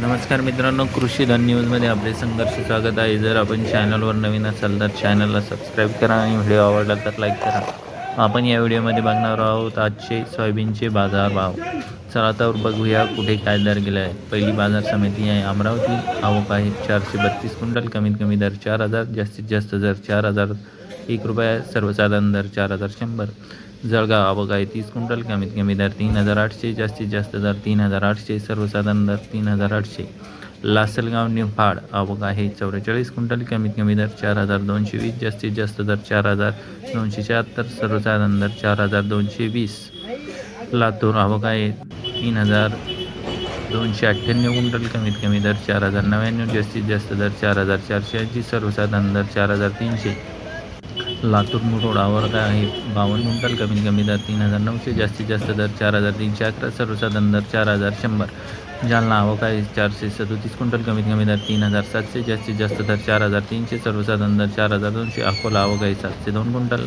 नमस्कार मित्रांनो कृषी धन न्यूजमध्ये आपले संघर्ष स्वागत आहे. जर आपण चॅनलवर नवीन असाल तर चॅनलला सबस्क्राईब करा आणि व्हिडिओ आवडला तर लाईक करा. आपण या व्हिडिओमध्ये बघणार आहोत आजचे सोयाबीनचे बाजार भाव. चला तर बघूया कुठे काय दर गेला आहे पहिली बाजार समिती आहे अमरावती. आवक आहे चारशे बत्तीस क्विंटल. कमीत कमी दर चार हजार जास्तीत जास्त दर चार हजार. एक रुपया सर्वसाधारण दर चार हजार शंभर. जळगाव आवक आहे तीस क्विंटल कमीत कमी दर तीन हजार आठशे जास्तीत जास्त दर तीन हजार आठशे सर्वसाधारण दर तीन हजार आठशे. लासलगाव निफाड आवक आहे चौवेचाळीस क्विंटल कमीत कमी दर चार हजार दोनशे वीस जास्तीत जास्त दर चार हजार दोनशे शहात्तर सर्वसाधारण दर चार हजार दोनशे वीस. लातूर आवक आहे तीन हजार दोनशे अठ्ठ्याण्णव क्विंटल कमीत कमी दर चार हजार नव्याण्णव जास्तीत जास्त दर चार हजार चारशे ऐंशी सर्वसाधारण दर चार हजार तीनशे. लातूर मुरोड काय आहे? बावन्न क्विंटल कमीत कमी दर तीन हजार नऊशे जास्तीत जास्त दर चार हजार तीनशे अकरा सर्वसाधारण दर चार हजार शंभर. जालना आवक आहे चारशे सदोतीस क्विंटल कमीत कमी दर तीन हजार सातशे जास्तीत जास्त दर चार हजार तीनशे सर्वसाधारण दर चार हजार दोनशे अकोला आवक आहे सातशे दोन क्विंटल.